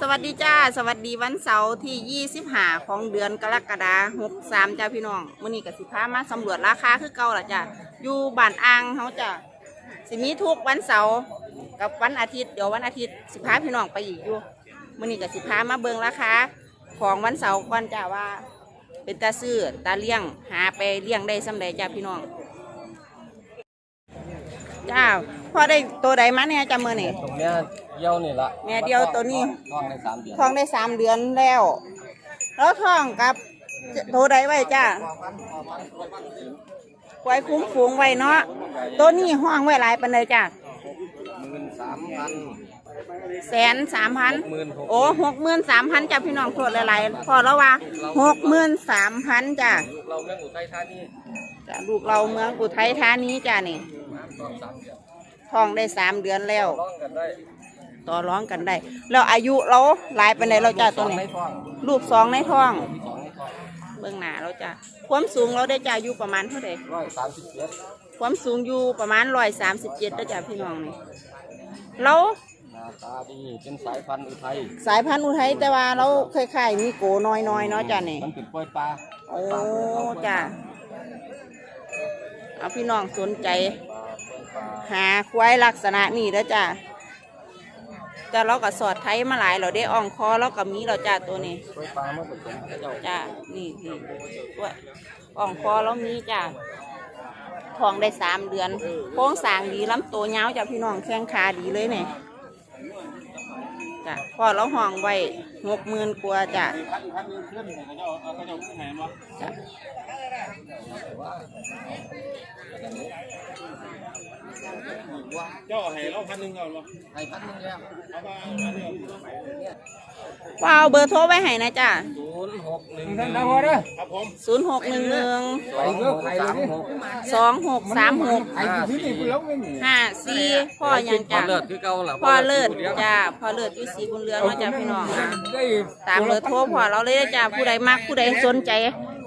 สวัสดีจ้า สวัสดีวันเสาร์ที่ 25 ของเดือนกรกฎาคม63จ้าพี่น้องมื้อนี้ก็สิพามาสำรวจราคาคือเก่าล่ะจ้าอยู่บ้านอ่างเฮาจ้าสิมีทุกวันเสาร์กับวันอาทิตย์เดี๋ยววันอาทิตย์สิพาพี่น้องไปอีกอยู่มื้อนี้ก็สิพามาเบิ่งราคาของวันเสาร์ก่อนจ้าว่า เป็นตาซื้อตาเลี้ยงหาไปเลี้ยงได้สำใดจ้าพี่น้อง จ้าพอได้ตัวใดมาเนี่ยจ้ามื้อนี้ตรงเนี้ยเยี่ยวนี่ละแม่เดียวตัวนี้ท้องในสามเดือนท้องได้สามเดือนแล้ว แล้วท้องกับโทรใดไว้จ้าไว้คุ้มฝูงไว้เนาะตัวนี้ห้องไว้หลายปันเลยจ้าหมื่นสามพันแสนสามพันหมื่นหกโอ้หกหมื่นสามพันจ้าพี่น้องโทษหลายๆพอแล้วว่าหกหมื่นสามพันจ้าเราเรื่องอุทัยธานีจ้าลูกเราเมืองอุทัยธานีจ้านี่ ท้องสามเดือนท้องได้สามเดือนแล้ว ร้องกันได้ต่อร้องกันได้ แล้วอายุเราหลายปันเลยเราจ้าตัวในนี้ท้องลูกสองในท้องที่สองในท้อง เบื้องหน้าเราจ้าความสูงเราได้จ้าอยู่ประมาณเท่าไหร่ ร้อยสามสิบเจ็ดความสูงอยู่ประมาณร้อยสามสิบเจ็ดแล้วจ้ะพี่น้องนี่เราหน้าตาดีเป็นสายพันธุ์อุทัยสายพันธุ์อุทัยแต่ว่าเราเคยขายมีโกน้อยๆเนาะจ้ะนี่ มันเป็นกล้วยปลาโอ้จ้ะเอาพี่น้องสนใจปลา หาควายลักษณะนี้แล้วจ้ะแต่เราก็สอดไทยมาหลายเราได้อ่องคอเราก็มีเราจ้ะตัวนี้กล้วยปลาเมื่อผสมเจ้าจ้ะนี่นี่ด้วอ่องคอเรามีจ้ะทองได้สามเดือนโค้งสางดีลำตัวยาวจ้ะพี่น้องแข้งขาดีเลยเนี่ยจ้ะพอเราห้องไว้หกหมื่นกว่าจ้ะจ้ะ เจ้าให้เราพันหนึ่งเอาบ่ให้พันหนึงแล้วเอามาเอาเดียวว่าเอาเบอร์โทรไว้ให้นะจ้ะศูนย์หกหนึ่งท่านดาวเด้อครับผมศูนย์หกหนึ่งหนึ่งสองหกสามหกสองหกสามหกไอ้ที่นี่กูแล้วไม่มีห้าสี่พ่อยังพอจ้ะเลิศคือเก่าล่ะพ่อเลิศจ้ะพ่อเลิศอยู่สีบุญเรืองเนาะจ้ะพี่น้องได้ตามเบอร์โทรพ่อเราเลยนะจ้ะผู้ใดมักผู้ใดสนใจ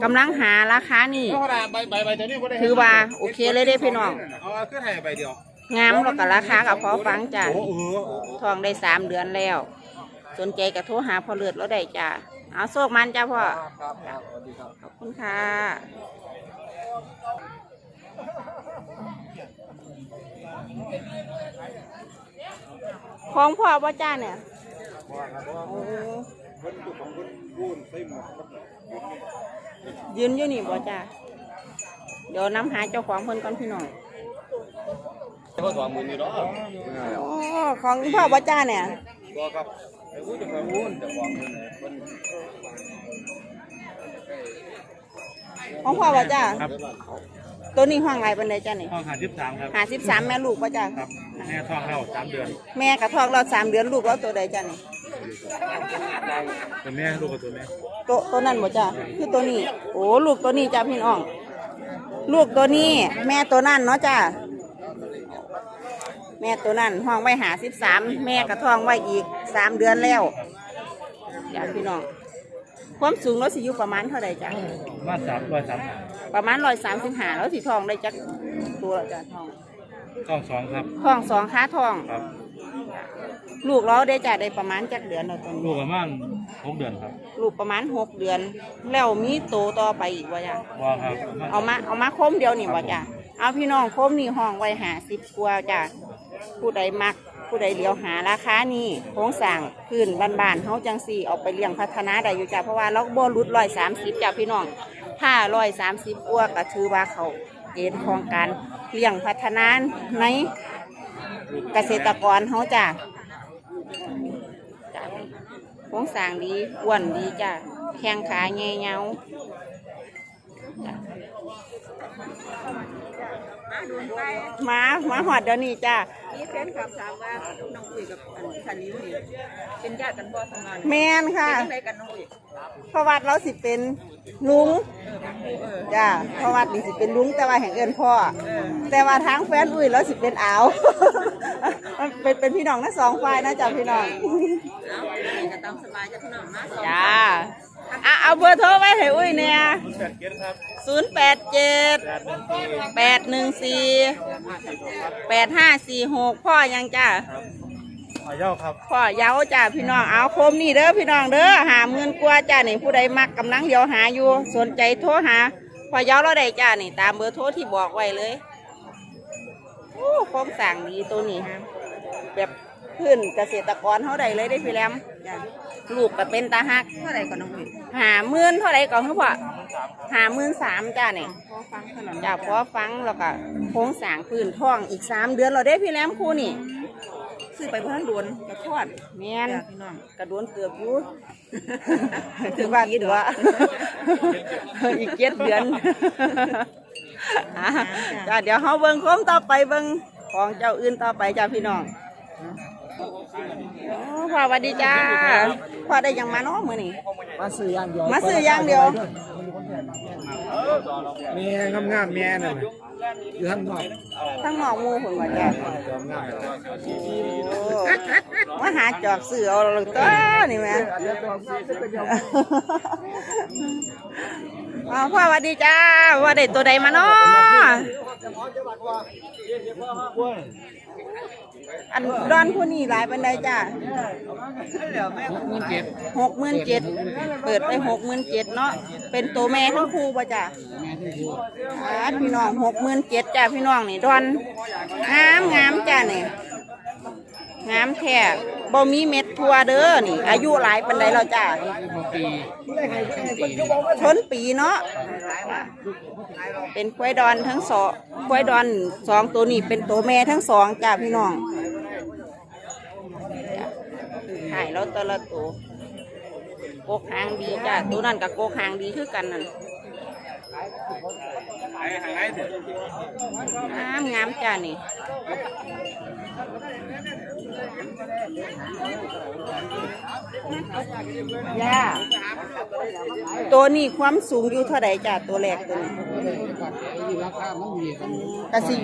กำลังหาราคานี่ ธรรมดาใบใบใบตัวนี้บ่ได้ถือว่าโอเคเลยเด้พี่น้อง เอาขึ้นให้ใบเดียวงามแล้วก็ราคากับพอฟังจ้ะโอ้เออทองได้สามเดือนแล้ว สนใจก็โทรหาพ่อเลือดเราได้จ้ะเอาโชคมันจ้ะพ่อ ครับครับสวัสดีครับ ขอบคุณค่ะ ของพ่อพ่อจ้าเนี่ย โอ้ ยืนอยู่นี่บ่จ้าเดี๋ยวน้ำหาเจ้าของเพิ่นก่อนพี่น้องก็สองหมื่นอยู่เนาะโอ้ของพ่อพ่อจ้าเนี่ยบ่ครับไอ้ผู้จะมาวุ้นจะบอกเงินเพิ่นของพ่อพ่อจ้าครับตัวนี้ห้องไรเป็นไดจ้าเนี่ยห้องหาสิบสามครับหาสิบสามแม่ลูกพ่อจ้าครับแม่ท้องเราสามเดือน แม่กับท้องเราสามเดือนลูกเราตัวใดจ้าเนี่ย ตัวแม่ลูกกับตัวแม่ตัวตัวนั้นบ่จ้าคือตัวนี้ โอ้ลูกตัวนี้จ้าพี่น้อง ลูกตัวนี้ แม่ตัวนั้นเนาะจ้าแม่ตัวนั้นห้องไว้หาสิบสามแม่กับท้องไว้อีกสามเดือนแล้วจ้าพี่น้อง ความสูงเราสิอยู่ประมาณเท่าใดจ้ามาสามร้อยสามประมาณร้อยสามสิบห้าแล้วสิทองได้จักตัวละจ้าทองท้องสองครับ ทองสองค้าทองครับ ลูกเราได้จ่าได้ประมาณจักเดือนแล้วตอนลูนี้กประมาณหกเดือนครับลูกประมาณหกเดือน แล้วมีโตต่อไปอีกว่าจ้ะว่าครับเอามาเอามาโคมเดียวนี่ว่าจ้ะเอาพี่น้องโคมนี่ห้องไว้หาสิบกว่าจ้ะผู้ใดมัก ผู้ใดเหลียวหาราคานี่โครงสร้างพื้นบ้านๆเฮาจังสี่เอาไปเลี้ยงพัฒนาได้อยู่จ้ะเพราะว่าเราบ่รุดร้อยสามสิบจ้ะพี่น้องถ้าร้อยสามสิบกว่าก็ถือว่าเขาเกณฑ์ของการเลี้ยงพัฒนาใน เกษตรกรเขาจ้ะจ้ะโครงสร้างดีอ้วนดีจ้ะแข้งขาแง่เงา มามาหอดเดี๋ยวนี้จ้ะนี่แฟนคลับถามว่าน้องอุ้ยกับอันชันนิ้วนี่เป็นญาติกันบ่ทำงานแมนค่ะเป็นยังไงกันน้องอุ้ยเพราะวัดเราสิเป็นลุงเออเป็นผู้เออจ้ะเพราะวัดนี่สิเป็นลุงแต่ว่าแห่งเอินพ่อเออแต่ว่าทางแฟนอุ้ยเราสิเป็นอาวมันเป็นเป็นพี่น้องทั้งสองฝ่ายนะจ้ะพี่น้องเอาอันนี้ก็ตามสบายจะพี่น้องมาสองจ้าอะเอาเอาเบอร์โทรไว้ให้อุ้ยเนี่ยแป ดเจ็ดครับศูนย์แปดเจ็ดแปดหนึ่งสี่แปดหนึ่งสี่แปดห้าสี่หกพ่อยังจ้าขอเย้าครับพ่อเยาจ้าพี่น้องเอาโคมนี่เด้อพี่น้องเด้อหาเงินกว่าจ้านี่ผู้ใดมักกำลังเดียวหาอยู่ สนใจโทรหาพ่อเยาเราได้จ้านี่ ตามเบอร์โทรที่บอกไว้เลยโอ้โคมสั่งดีตัวนี้แบบพื้นเกษตรกรเขาได้เลยได้อพี่แรมจ้ะลูกก็เป็นตาฮักเท่าไหร่ก่อนน้องอุ้ยหาหมื่นเท่าไรก่อนคือพ่อ หาหมื่นสามจ้านี่พอฟังเท่านั้นจ้าพอฟังแล้วก็โค้งสร้างพื้นท้องอีกสามเดือนเราได้พี่แรมครูนี่ซื้อไปเพื่อนโดนกระทอดแม่นจ้ะพี่น้องกระโดนเกือบอยู่ถือว่าถือว่าอีกเจ็ดเดือนอะจ้าเดี๋ยวเขาเบิ่งโค้มต่อไปเบิ่งของเจ้าอื่นต่อไปจ้าพี่น้องโอ้พ่อสวัสดีจ้าพ่อได้หยังมาเนาะมื้อนี้มาซื้ออย่างเดียวมาซื้ออย่างเดียว เมียงามๆเมียน่ะอยู่ข้างนอกทั้งหนองหมูผลว่าจ้างามโอ้มาหาจอบซื้อเอาเลยตัวนี่แหม่เอาพ่อสวัสดีจ้าว่าได้ตัวใดมาเนาะ อันร้อนผู้นี้หลายปันใดจ้าเงินเก็บหกหมื่นเจ็ดเปิดไปหกหมื่นเจ็ดเนาะเป็นตัวแม่ทั้งคู่ป่ะจ้าแม่ที่อยู่อ่าพี่น้องหกหมื่นเจ็ดจ้าพี่น้องนี่ดอนงามงามจ้านี่ งามแท้บ่มีเม็ดทัวเด้อนี่ อายุหลายปันใดแล้วจ้าปีปีชนปีเนาะเป็นควายดอนทั้งสองควายดอนสองตัวนี้เป็นตัวแม่ทั้งสองจ้าพี่น้องหายแล้วตัวละตัวโกกหางดีจ้าตัวนั้นกับโกกหางดีคือกันนั่นงามงามจ้านี่ ย่าตัวนี้ความสูงอยู่เท่าไหร่จ้าตัวแรกตัวนี้อยู่ราคามันมีกันกะสิ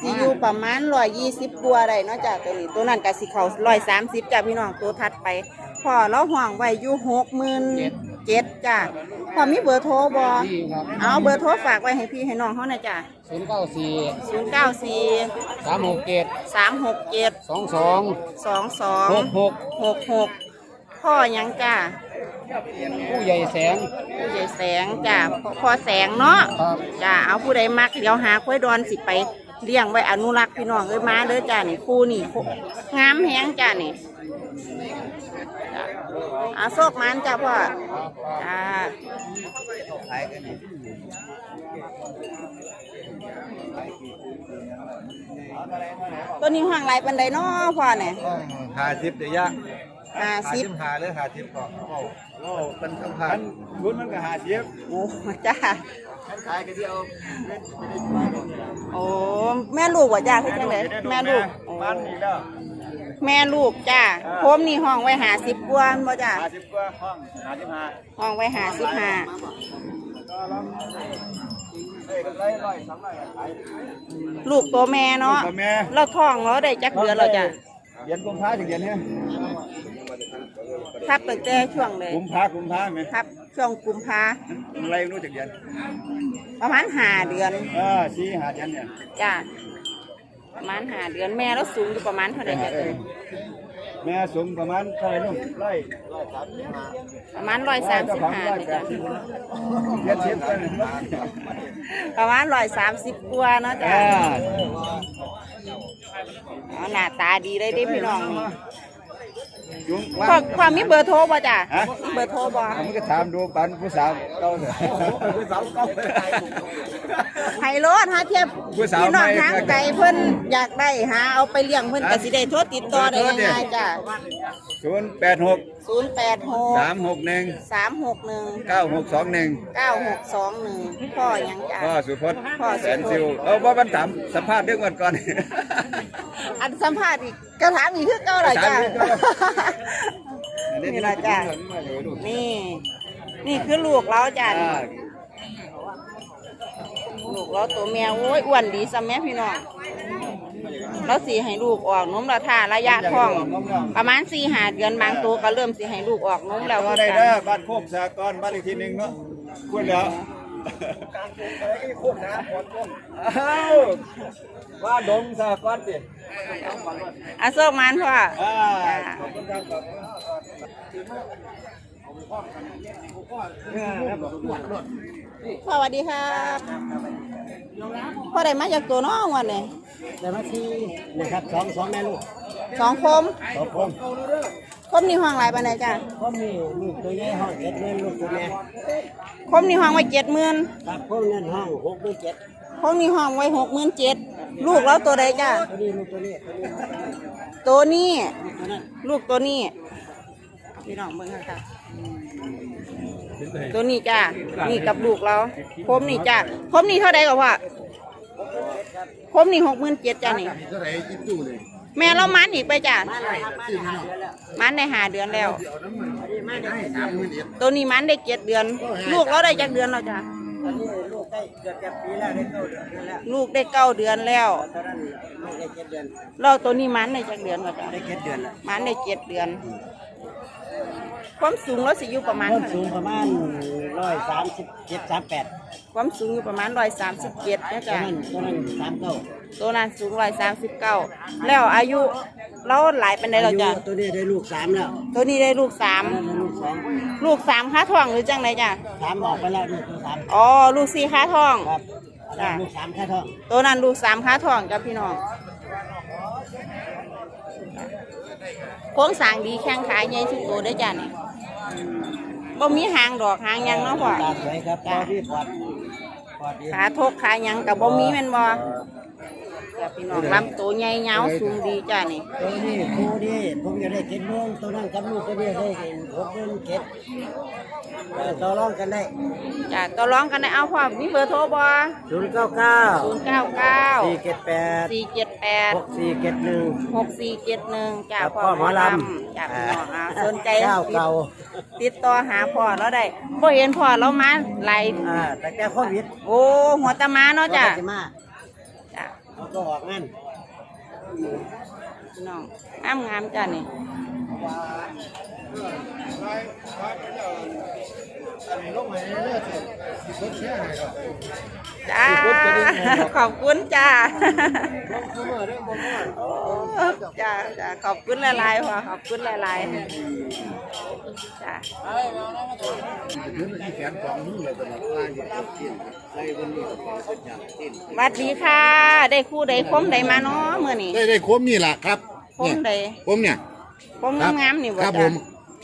สิอยู่ประมาณร้อยยี่สิบตัวได้เนาะจ้าตัวนี้ ตัวนั้นกะสิเขาร้อยสามสิบจ้าพี่น้องตัวถัดไปพอเราห่วงไว้อยู่หกหมื่นเจ็ดจ้า พอมีเบอร์โทรบอที่ครับเอาเบอร์โทรฝากไว้ให้พี่ให้น้องเขาหน่อยจ้าศูนย์เก้าสี่ศูนย์เก้าสี่สามหกเจ็ดสามหกเจ็ดสองสองสองสองหกหกหกหกพ่อหยังจ้าผู้ใหญ่แสง ผู้ใหญ่แสงจ้าพ่อพ่อแสงเนาะครับ จ้าเอาผู้ใดมักเดี๋ยวหาควายดอนสิไปเลี้ยงไว้อนุรักษ์พี่น้องเอ้ยมาเด้อจ้านี่คู่นี่คู่งามแฮงจ้านี่จ้า อาโซกมันจ้าพ่อจ้าตัวนี้ห่างไรปันไดเนาะพ่อเนี่ยหาทิพย์เดี๋ยวย่างห้าหาสิทิบพย์หาหรือหาทิพย์ก่อนโอ้โหเป็นคำผ่านคุณมันก็หาทิพย์โอ้จ้าขายกันเดียวโอ้แม่ลูกว่าจ้าคือจังไดแม่ลูกโอ้บ้านนี้แล้ว แม่ลูกจ้าโคมนี่ห้องไว้หาสิบกว่าบ่จ้าหาทิพย์กว่าห้องหาทิพย์หาห้องไว้หาสิบห้าก็ลองเอ้ยกันไรร้อยสามร้อยขายลูกตัวแม่เนาะกับแม่เราท้องเราได้จักเดือนเราจ้ะเดือนกุมภาถึงเดือนนี้ทับตั้งแต่ช่วงเลยกุมภากุมภาไหมทับ ช่วงกุมภาอะไรไม่รู้จักเดือนประมาณหาเดือนเออสี่หาเดือนเนี่ยจ้า ประมาณหาเดือนแม่เราสูงอยู่ประมาณเท่าไหร่จ้ะตัวนี้แม่สูงประมาณเท่าไหร่ลูกร้อยร้อยสามสิบห้าประมาณร้อยสามสิบห้าร้อยนี่แปจ้ะดสิบเดือนสิบเป็นประมาณร้อยสามสิบกว่าเนาะจ้ะอ่าเอาหน้าตาดีเลยเดิพี่น้องนี่ ยุงพ่อพ่อมีเบอร์โทรป่ะจ้ะฮะมีเบอร์โทรบ่ผมก็ถามดูปันผู้สาวเก่าเนี่ยผู้สาวเก่าไฮโลดฮะเทียบผู้สาวพี่น้องไม่ทางไกลเพิ่นอยากได้หาเอาไปเลี้ยงเพิ่นก็สิได้โทรติดต่อได้ง่ายๆจ้ะ ศูนย์แปดหกศูนย์แปดหกสามหกหนึ่งสามหกหนึ่งเก้าหกสองหนึ่งเก้าหกสองหนึ่งพ่อยังจ้ะพ่อสุพจน์พ่อสุพจน์แสนซิวเอาว่าบันถามสัมภาษณ์เรื่องวันก่อน อันสัมภาษณ์อีกกระถามอีกคือเก่าหรอจ้ะถามอีกเก่านี่ละจ้ะนี่ นี่คือลูกเราจ้ะนี่อ่าลูกเราตัวแม่โอ้ยอ้วนดีซะแม่พี่น้อง แล้วสีให้ลูกออกนมแล้วท่าระยะท้อง ประมาณสี่หาเดือนบางตัวก็เริ่มสิให้ลูกออกนมแล้วว่าคือได้กันเด้อบ้านโคกสากรบ้านอีกทีหนึ่งเนาะคุยแล้วอ้าวว่าดงสากรสิอาโซกมันพ่ออ่าขอบคุณครับขอบคุณพ่อ สวัสดีครับพ่อได้มาจากตัวน้องวันนี้แต่มาที่นะครับสองสองแม่ลูกสองคมสองคนคมนี่ห้องหลายปานใดจ้ะก็มีลูกตัวใหญ่ห้องเจ็ดเงินลูกตัวแม่คมนี่ห้องไว้เจ็ดหมื่นครับพวกเงินห้องหกหรือเจ็ดคมนี่ห้องไว้หกหมื่นเจ็ดลูกแล้วตัวใดจ้ะตัวนี้ลูกตัวนี้ตัวนี้ตัวนี้ลูกตัวนั้นลูกตัวนี้พี่น้องเบิ่งค่ะ ตัวนี้จ้ะนี่กับลูกเราคมนี่จ้ะคมนี่เท่าใดก็ว่าคมนี่หกหมื่นเจ็ดจ้ะนี่แม่เรามันอีกไปจ้ะมันได้หาเดือนแล้ว ตัวนี้มันได้เจ็ดเดือน ลูกเราได้จากเดือนแล้วจ้ะอันนี้ลูกได้เกือบจะปีแล้วได้เก้าเดือนแล้วลูกได้เก้าเดือนแล้วตอนนั้นลูกได้เจ็ดเดือนเราตัวนี้มันได้จากเดือนแล้วจ้ะได้เจ็ดเดือนแล้วมันได้เจ็ดเดือน ความสูงเราสิอยู่ประมาณ ต้นเท่าสูงไหร่ประมาณร้อยสามสิบเจ็ดสามแปดความสูงอยู่ประมาณร้อยสามสิบเจ็ดนะตัวจ๊ะนั้นตัวนั้นสามเก้าตัวนั้นสูงร้อยสามสิบเก้าแล้วอายุเราหลายเป็นไดเราจ้ะอายุตัวนี้ได้ลูกสามแล้วตัวนี้ได้ลูกสามตัวนั้นได้ลูกสองลูกสามค้าทองหรือจังไรจ้ะสามออกไปแล้วนี่ตัวสามอ๋อลูกสี่ค้าทอง ครับอันนั้นลูกสามแค่ท้องตัวนั้นลูกสามค้าทองจ้ะพี่น้องโค้งสร้างดีแข้งขาใหญ่ทุกตัวได้อจ้ะนี่ บ่มีหางดอกหางหยังเนาะพ่อ ตาสวยครับพอพี่พอดพอดดีขาทกขาหยังกับบ่มีแม่นบ่จ้ะพี่น้องลำตัวใหญ่ยาวสูงดีจ้ะนี่ตัวนี้ครูนี่ผมจะได้เก็ดเมืองตัวนั้นกับลูกตัวนี้ได้หกเดือนเก็ดเออต่อรองกันได้จ้ะต่อรองกันได้เอาพ่อมีเบอร์โทรบ่ศูนย์เก้าเก้า099 สี่เก็ด แปด478หกสี่เก็ดหนึ่ง หกสี่เจ็ดหนึ่งจากครับพ่อพ่อหหมมออลลำจากำพี่น้องอ่าสนใจเจ้าเก่า ติดต่อหาพ่อเราได้พ่เห็นพ่อเรามาหลายอ่าแต่แกโควิดโอ้หัวตะมาเนาะจ้ะจะมาจ้ะเขาก็ออกงานพี่น้องงามงามๆจ้ะนี่ จ้า ขอบคุณจ้า จ้าจ้าขอบคุณหลายๆพ่อขอบคุณหลายๆจ้าสวัสดีค่ะ ได้คู่ใดคมใดมาเนาะมื่อนี้ได้ได้คมนี่แหละครับคมใดคมเนี่ยคมงามๆนี่บ่ครับจ้ะผม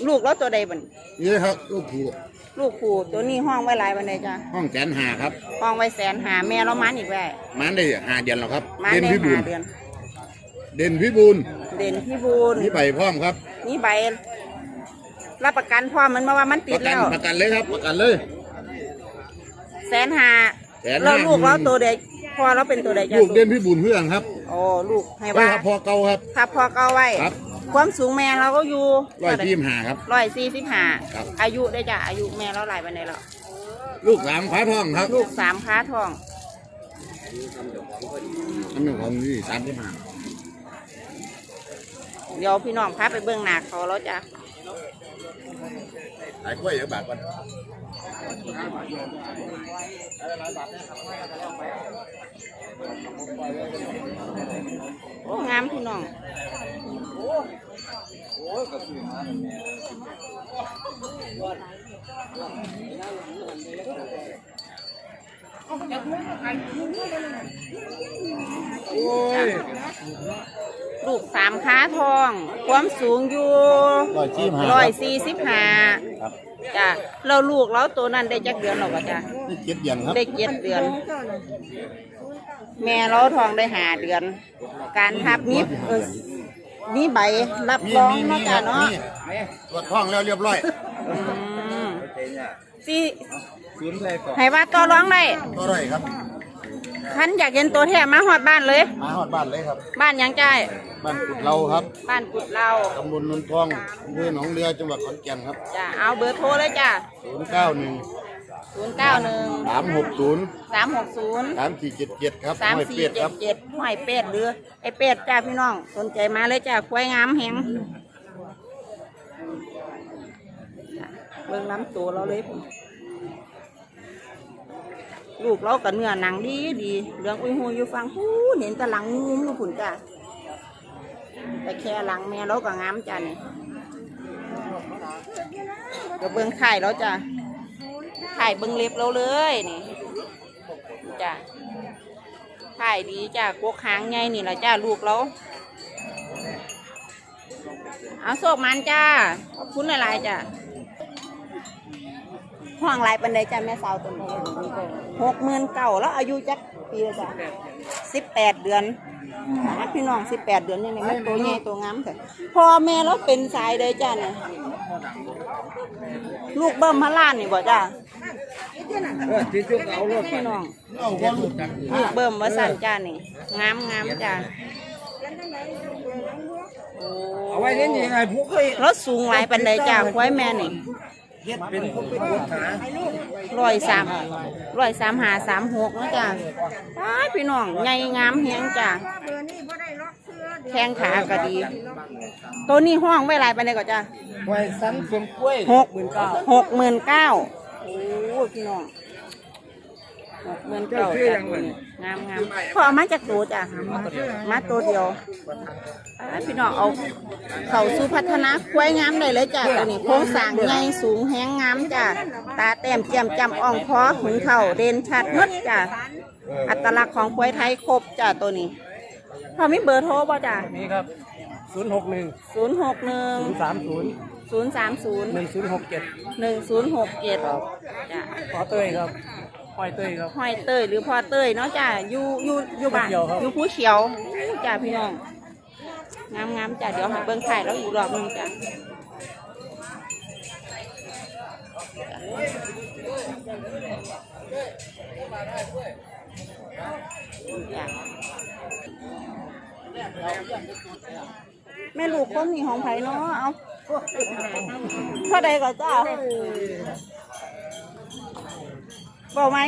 ลูกแล้วตัวใดบันนี่ครับลูกผูลูกคู่ตัวนี้ห้องไว้หลายบันใดจ้ะห้องแสนหาครับห้องไว้แสนหาแม่เรามันอีกแว่มันได้หาเดือนแล้วครับมันเด่นได้พิบูหาลเดือน เด่นพิบูลเด่นพี่บูนนี่ใบพร้อมครับนี่ใบรับประกันพร้อมมันมาว่ามันติปดระกัแล้นวประกันเลยครับประกันเลย แสนหาแสนห้าแล้วลูกเราตัวใดพอเราเป็นตัวใดจ้ะลูกเด่นพิบูลเพื่อนครับโอ้ลูกให้ไว้ว่าครับพอเก่าครับถ้าพอเก้าไว้ครับ ความสูงแม่เราก็อยู่ร้อยทีมหาครับ ร้อยสี่สิบห้าครับ อายุได้จ้ะอายุแม่เราหลายปันใดแล้วลูกสามฟ้าทองครับลูกสามค้าทองอันหนึ่งของนี่สามสิบห้าเดี๋ยวพี่น้องพาไปเบื้องหน้าเขาแล้วจ้ะ ขายกล้วยเยอะบาทกันโอ้งามพี่น้อง ลูกสามค้าทอง ความสูงอยู่ร้อยทีมหาร้อยสี่สิบห้าครับจ้ะเราลูกแล้วตัวนั้นได้จักเดือนหรอกจ้ะนี่เจ็ดเดือนครับได้เจ็ดเดือน แม่เราทองได้หาเดือน การทับนี้เออนี่ใบรับมีรองมีมีเนาะคจ้ะรับเนาะมีตรวจท้องแล้วเรียบร้อยอืมสิ ศูนย์เลยก่อนให้ว่าต่อร้องได้ก็ได้ครับ คันอยากเห็นตัวแท้มาหอดบ้านเลย มาหอดบ้านเลยครับ บ้านหยังจ้ายบ้านกุดเราครับบ้านกุดเราตำบลนนทองอำเภอหนองเรือจังหวัดขอนแก่นครับจ้ะเอาเบอร์โทรเลยจ้ะ0 9 1ศูนย์เก้าหนึ่งสามหกศูนย์สามหกศูนย์สามสี่เจ็ดเจ็ดครับสามห้อยสี่เป็ดเจ็ครัดบเจ็ดห้อยเป็ดหรือไอเป็ดจ้าพี่น้องสนใจมาเลยจ้าควายงามแหงเบิ่งน้ำตัวเราเลยผม ลูกเรากับเนื้อหนังดีดีเหลืองอุ้ยหูอยู่ฟังหูเห็นตะหลังงุ้มลูกผุนจ้าแต่แค่หลังแม่เราก็งามจ้านี่เดี๋ยวเบิ่งไข่เราจ้าไข่เบิ่งเล็บเราเลยนี่จ้าขายดีจ้ะกวกหางใหญ่นี่แหละจ้าลูกเราเอาโศกมันจ้าขอบคุณหลายๆจ้ะห้องไรปันไดจ้าแม่สาวตัวนี้ หกหมื่นเก่าแล้วอายุจักปีแล้วจ้ะสิบแปดเดือนนะพี่น้องสิบแปดเดือนยังไงมันตัวใหญ่ตัวงามเถอะพ่อแม่เราเป็นสายเลยจ้าเนี่ยลูกเบิ้มพระล้านนี่บ่จ้าเออที่จุกเอารถพี่น้องลูกเบิ่มว่าสั่นจ้านี่งามงามจ้าโอ้เอาไว้เล่นยังไงผู้เคยรถสูงหลายปันใดจ้าควายแม่นี่ เฮ็ดเป็นผู้เป็นผู้หาร้อยสามร้อยสามหาสามหกนะจ้าว้ายพี่น้องใหญ่งามเฮียงจ้าแข้งขาก็ดี ตัวนี้ห้องไว้หลายปันใดก่อนจ้าไว้สันเสียงกล้วยหกหกหมื่นเก้าโอ้ยพี่น้องหกหมื่นเก้าจ้ะตัวนี้ งามงามพอเอามาจากตัวจ้ะมาตัวเดียวอ้ายพี่น้องเอา เขาสู่พัฒนาควายงามได้เลยจ้ะตัวนี้โครงสร้างใหญ่สูงแห้งงามจ้ะตาแต้มเจียมจำอ่องคอขุนเข่าเด่นชัดหมดจ้ะอัตลักษณ์ของควายไทยครบจ้ะตัวนี้พอมีเบอร์โทรป่ะจ้ะนี่ครับศูนย์หกหนึ่งศูนย์หกหนึ่งศูนย์สามศูนย์ศูนย์สามศูนย์หนึ่งศูนย์หกเจ็ดหนึ่งศูนย์หกเจ็ดจ้ะขอเต้ยครับ ห้อยเต้ยครับห้อยเต้ยหรือพ่อเต้ยเนาะจ้ะอยู่อยู่อยู่บ้านผู้เขียวครับอยู่ผู้เขียวจ้ะพี่น้องงามงามๆจ้ะเดี๋ยวให้เบิ้งไข่แล้วอีกรอบหนึงจ้ะจ้ะแม่ลูกคนนี่ของไผเนาะเอาเท่าใดก็จ้า บอกไหม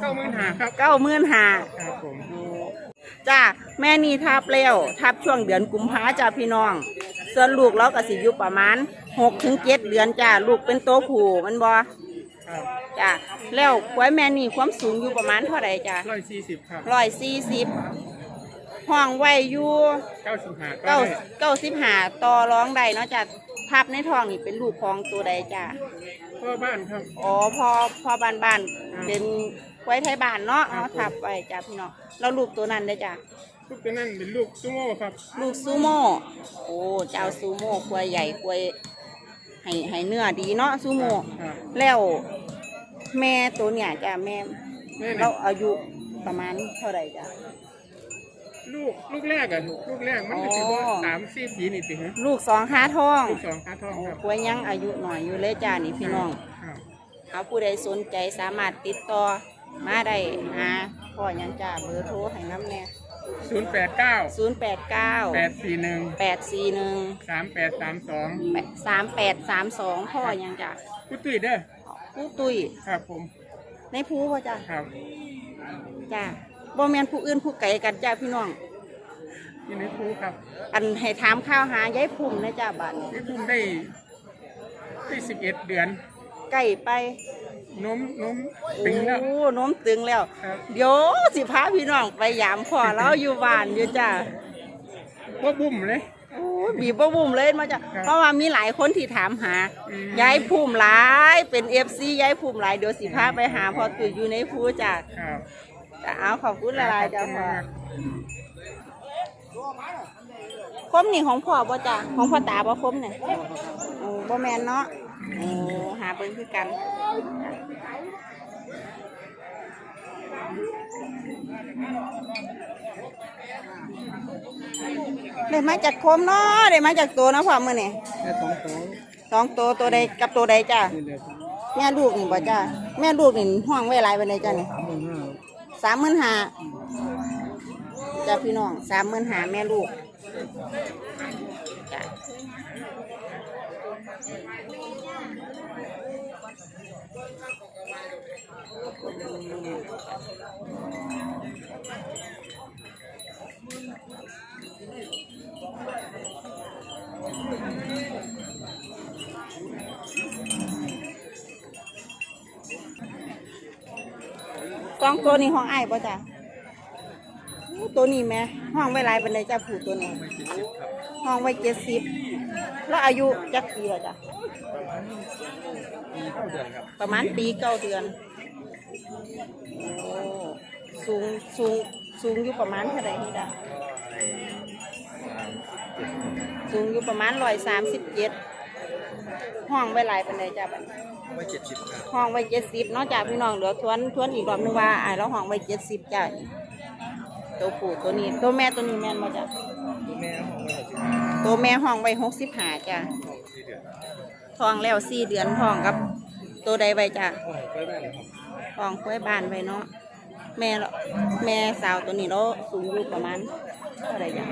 เก้าหมื่นหาครับเก้าหมื่นหาครับผมจ้าแม่นี่ทับเร็วทับช่วงเดือนกุมภาจ้าพี่น้อง ส่วนลูกเราก็สิอยู่ประมาณหกถึงเจ็ดเดือนจ้าลูกเป็นโตวผู้มันบอครับจ้าแล้วควายแม่นี่ความสูงอยู่ประมาณเท่าไหร่จ้าร้อยสี่สิบครับร้อยสี่สิบห้องไว้อยู่เก้าสิบหาเก้าเก้าสิบหาต่อร้องใดเนาะจ้าทับในท้องนี่เป็นลูกของตัวใดจ้า พ่อบ้านครับ อ๋อพอพอบ้านบ้านๆเป็นควายไทยบ้านเนาะเอาทับไว้จ้าพี่น้องแล้วลูกตัวนั้นได้อจ้าลูกตัวนั้นเป็นลูกซูโม่ครับลูกซูโม่โอ้เจ้าซูโม่ควยใหญ่ควยให้ให้เนื้อดีเนาะซูโม่ครับแล้วแม่ตัวเนี่ยจ้ะแม่ แม่เราเนี่ยอายุประมาณเท่าไหร่จ้ะ ลูกลูกแรกอะลูกแรกมันก็ถือว่าอ๋อสามสี่ปีนี่สิฮะลูกสองห้าท้องลูกสองขาทองโอ้ครับควยยังอายุหน่อยอยู่เลยจ้านี่พี่น้องครับเอาผู้ใดสนใจสามารถติดต่อมาได้หาพ่อยังจ้าเบอร์โทรให้น้ำแน่ศูนย์แปดเก้าศูนย์แปดเก้าแปดสี่หนึ่งแปดสี่หนึ่งสามแปดสามสองสามแปดสามสองพ่อยังจ้ะกูตุ้ยเด้อผู้ตุยครับผม ในผู้พ่อจ้ะครับจ้า บ่แมนผู้อื่นผู้ไก่กันจ้าพี่น้อง อยี่ในครูครับอันให้ถามข้าวหายายพุ่มนะจ้าบัดนี้นี่ทุ่มได้ได้สิบเอ็ดเดือนไก่ไปนมนมตึงแล้วโอ้โน้มตึงแล้ว ครับเดี๋ยวสิพาพี่น้องไปยามพ่อเราอยู่บ้านอยู่จ้า ว่าบุ่มเลย โอ้ยบีบบ่บุ่มเลยมาจ้ะครับเพราะว่ามีหลายคนที่ถามหาอืมยายพุ่มหลายเป็นเอฟซียายพุ่มหลายเดี๋ยวสิพาไปหาพ่อตุ๋ยอยู่ในภูจ้าครับจ้า เอาขอบคุณหลายๆจ้าพ่อครับคมนี่ของพ่อบ่จ้าของพ่อตาบ่คมเนี่ยโอ้บ่แมนเนาะโอ้หาเบิ่งคือกันได้มาจากโคมเนาะได้มาจากตัวเนาะพ่อมื้อนี่แค่สองตัวสองตัวตัวใดกับตัวใดจ้านี่เลยแม่ลูกนี่บ่จ้าแม่ลูกนี่ห้องไว้หลายปานใดจ้านี่ สามหมื่นห้าจ้าพี่น้อง35,000แม่ลูกจ้า องตัวนี้ห้องไอ้ายป่ะจ้ะอู้ตัวนี้แม่ห้องไว้หลายเป็นไดจ้าผูตัวนี้ ห้องไว้เจ็ดสิบแล้วอายุจักปีแล้วจ้ะ ประมาณปีเก้าเดือน โอ้สูงสูงสูงอยู่ประมาณเท่าไหร่นี่จ้ะสูงอยู่ประมาณร้อยสามสิบเจ็ดห้องไว้หลายเป็นไดจ้ะบัดนี้ ไว้เจ็ดสิบครับห้องไว้เจ็ดสิบเนาะจ้ะพี่น้องเดี๋ยวทวนทวนอีกรอบนึงว่าอ่าแล้วห้องไว้เจ็ดสิบจ้ะตัวผู้ตัวนี้ตัวแม่ตัวนี้แม่นมาจ้ะตัวแม่ของไว้หกสิบตัวแม่ห้องไว้หกสิบห้าจ้ะสี่เดือนทองแล้วสี่เดือนทองกับ ตัวใดไว้จ้ะโอ้ยไปได้เลยครับทองคุ้ยบ้านไว้เนาะแม่ละแม่สาวตัวนี้เราสูงอยู่ประมาณเท่าไหร่จ้ะ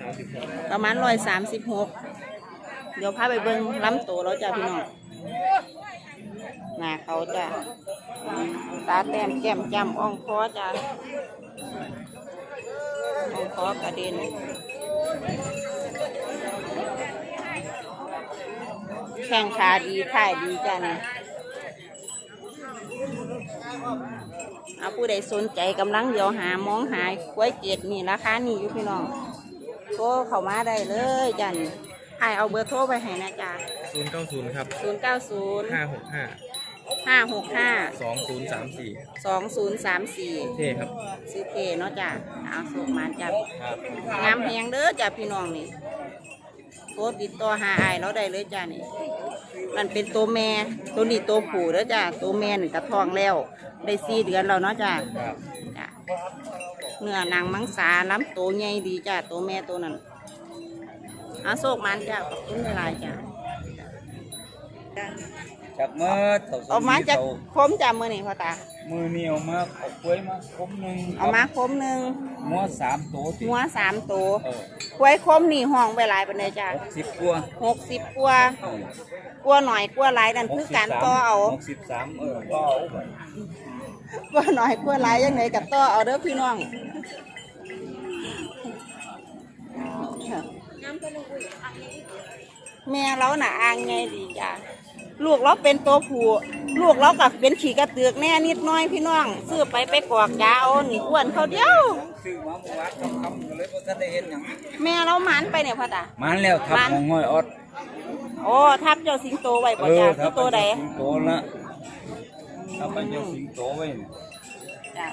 สามสิบหกประมาณร้อยสามสิบหกเดี๋ยวพาไปเบิ้งล้ำตัวแล้วจ้ะพี่น้อง หน้าเขาจ้ะตาแต้มแก้มจำอ่องคอจ้ะอ่องคอกระเด็นแข้งขาดีท่ายดีจ้ะนี่เอาผู้ใดสนใจกำลังเดี๋ยวหามองหากล้วยเกตนี่ราคานี่อยู่พี่น้องโทรเข้ามาได้เลยจ้ะนี่ไอเอาเบอร์โทรไปให้นะจ้ะ ศูนย์เก้าศูนย์ครับศูนย์เก้าศูนย์ห้าหกห้าห้าหกห้าสองศูนย์สามสี่สองศูนย์สามสี่เท่ครับซื้อเคเนาะจ้ะเอาสุกมาจับครับงามแพงเด้อจ้ะพี่น้องนี่โทรติดต่อหาไอายเราได้เลยจ้ะนี่ มันเป็นตัวแม่ตัวนี้ตัวผู้เด้อจ้ะตัวแม่นี่กระทองแล้ว ได้สี่เดือนแล้วเนาะจ้ะครับจ้ะเนื้อหนังมังสาล้ำตัวใหญ่ดีจ้ะตัวแม่ตัวนั้นเอาโศกมันจ้ะขอบคุณหลายๆจ้ะ จากเมื่อเท่าเอามาจากเท่คมจ้ะมือนี่พ่อตา มือเหนียวมาเอากล้วยมาคมหนึ่งเอามาคมหนึ่งมัวสามตัวติหัวสามตัวเออควายคมนี่ห้องไปหลายปันเลยจ้ะหกสิบกว่าหกสิบกว่ากว่าหน่อยกว่าหลายนั่นคือการต่อเอาหกสิบสามเออก็เอาไปกว่าหน่อยกว่าหลายยังไงกับต่อเอาเด้อพี่น้องแม่เราหน่ะอ่างไงดีจ้ะ ลูกเราเป็นตัวผู้ลูกเรากับเป็นขี่กระเตือกแน่นิดหน้อยพี่น้องซื้อไปไปกวากยาเอานี่อ้วนเขาเดียวซื้อมาเมื่อวานคำคำก็เลยว่าท่านได้เห็นหยังแม่เราหมันไปเนี่ยพ่อตามันแล้วทับมันมองห้อยออดโอ้ทับเจ้าสิงโตไว้ป่ะเอจ้ะอคือตัวใดสิงโตละถ้าไปเจ้าสิงโตไว้นี่จ้ะ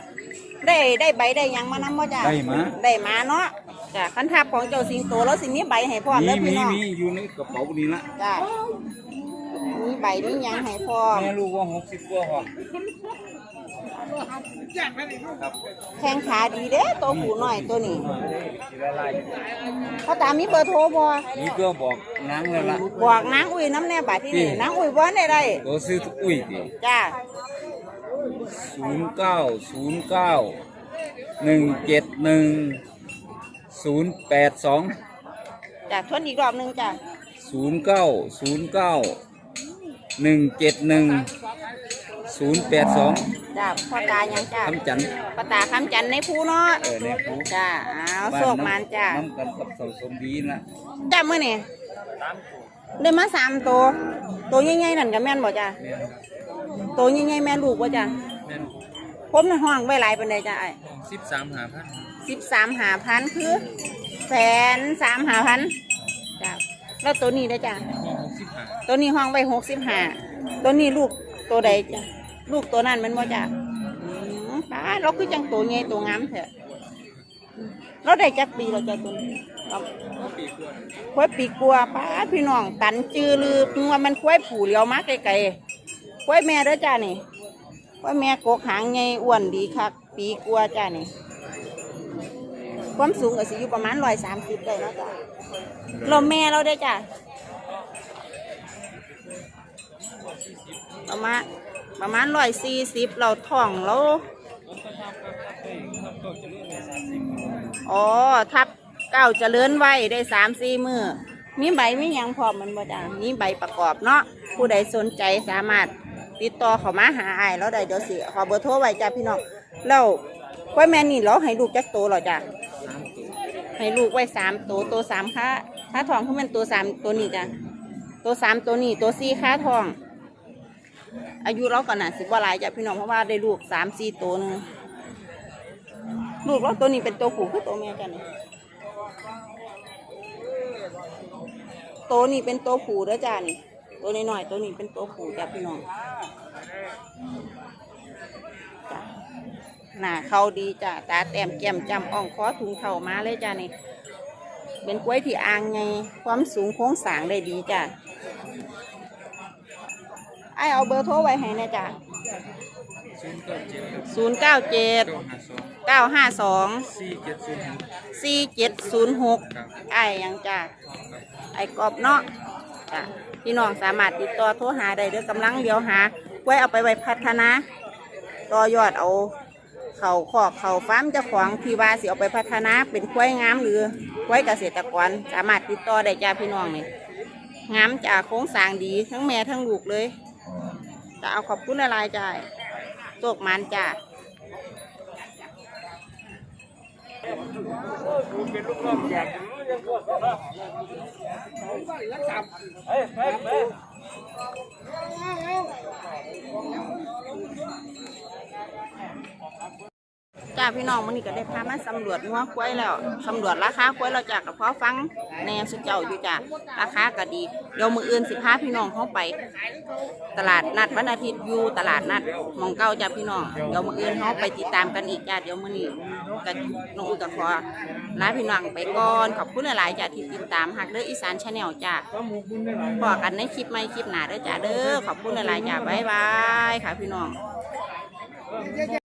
ได้ได้ใบได้หยังมานำบ่จ้ะได้มาได้มาเนาะจ้ะคันทับของเจ้าสิงโตแล้วสิมีใบให้พ่อมมีเด้อมีพี่น้องมีอยู่ในกระเป๋านี่ละจ้ะ มีใบมีหยังให้พ่อม แม่ลูกว่าหกสิบกว่าห้องครับแข้งขาดีเด้ตัวผู้น้อยตัวนี้ทีละลายพ่อตามีเบอร์โทรบ่นี่ตัวบอกนางแล้วล่ะ บอกนางอุ้ยน้ำแน่บาดที่นี่นี่นางอุ้ยบ่ได้ได้ตัวซื้อทุกอุ้ยดิจ้ะศูนย์เก้าศูนย์เก้าหนึ่งเจ็ดหนึ่งศูนย์แปดสองจ้ะทวนอีกรอบหนึงจ้ะศูนย์เก้าศูนย์เก้า หนึ่งเจ็ดหนึ่งศูนย์แปดสองจ้ะพ่อตายังจ้ะคำจันทร์พ่อตาคำจันทร์ในภูเนาะเออในภูจ้ะเอาโศกมันจ้ะน้ำกันกับเสาสมดีนะจ้ะมื้อนี่ได้มาสามตัวตัวใหญ่ๆนั่นก็แม่นบ่จ้ะแม่นตัวใหญ่ๆแม่ลูกบ่จ้ะแม่นผมในห้องไว้หลายปานใดจ้ะไอ้สิบสามหาพันสิบสามหาพันคือแสนสามหาพันจ้ะ แล้วตัวนี้ได้อจ้ะหกสิบหาตัวนี้ห้องไว้หกสิบห้าตัวนี้ลูกตัวใดจ้ะลูกตัวนั้นแมันบ่จ้ะอืมป้าเราคือจังตัวใหญ่ตัวงามแท้เราได้จักปีแล้วจ้ะตัวนี้เราปีกว่าควายปีกลัวป้าพี่น้องตันจือลือว่ามันควายผูเหลียวมาไกลๆควายแม่เด้อจ้ะนี่ควายแม่กกหางใหญ่อ้วนดีคักปีกลัวจ้ะนี่ ความสูงก็สิอยู่ประมาณร้อยสามสิบได้เนาะจ้ะ เราแม่เราได้จ้ะประมาณประมาณร้อยสี่สิบเราท่องเราอ๋อทับเก้าเจริญไว้ได้สามสี่มือมีใบไมีหยังพร้อมมันบ่จ้ะมีใบประกอบเนาะผู้ใดสนใจสามารถติดต่อเขามาหาอ้ายแล้วได้เดี๋ยวสิขอเบอร์โทรไว้จ้าพี่น้องแล้วควยแม่นี่เราให้ลูกจักโตหรอจ้ะให้ลูกไว้สามโตโตสามค่า ค่าทองคือมันตัวสามตัวนี้จ้ะตัวสามตัวนี้ตัวสี่ค่าทอง อายุเราก็น่ะสิบว่าหลายจ้ะพี่น้องเพราะว่าได้ลูกสามสี่ตัวหนึงลูกเราตัวนี้เป็นตัวผู้คือตัวแม่จ้ะนี่ตัวนี้เป็นตัวผู้เด้อจ้านี่ตัวน้อยๆตัวนี้เป็นตัวผู้จ้ะพี่น้องจ้ะหน้าเขาดีจ้ะตาแต้มแก้มจำอ่องคอถุงเข่ามาเลยจ้ะนี่ เป็นกล้วยที่อ่างไงความสูงโค้งสางได้ดีจ้ะไอเอาเบอร์โทรไว้ให้แนะจ้ะศูนย์เก้าเจ็ดเก้าห้าสองสี่เจ็ดศูนย์หกไอยังจ้ะไอกรอบเนาะจ้ะพี่น้องสามารถติดต่อโทรหาได้เด้อกำลังเดียวหาไว้เอาไปไว้พัฒนา ต่อยอดเอา เขาขอกเขาฟาร์มเจ้าของที่ว่าสิเอาไปพัฒนาเป็นควายงามหรือควายเกษตรกรสามารถติดต่อได้จ้าพี่น้องนี่งามจากโค้งสางดีทั้งแม่ทั้งลูกเลย จะเอาขอบคุณอะไรจ่าโตกมันจ้าเฮ้ยเฮ้ยเฮ้ย จ้าพี่น้องมันนี้ก็ได้พามาสำรวจงัวควยแล้วสำรวจราคาควยเราจากกับพ่อฟังแนวสุเจ้าอยู่จ้าราคาก็ดีเดี๋ยวมืออื่นสิพาพี่น้องเข้าไป ตลาดนัดวันอาทิตย์อยู่ตลาดนัดมองเก้าจ้าพี่น้องเดี๋ยวมืออื่นเขาไปติดตามกันอีกจ้าเดี๋ยวมื้อนี้กันน้องอุ้ยกับพอลาพี่น้องไปก่อนขอบคุณหลายๆจ้าที่ติดตามหักเด้ออีสานชาแนลจ้าพอกันในคลิปใหม่คลิปหนาเด้อจ้าเด้อขอบคุณหลายๆจ้าบ๊ายบายค่ะพี่น้อง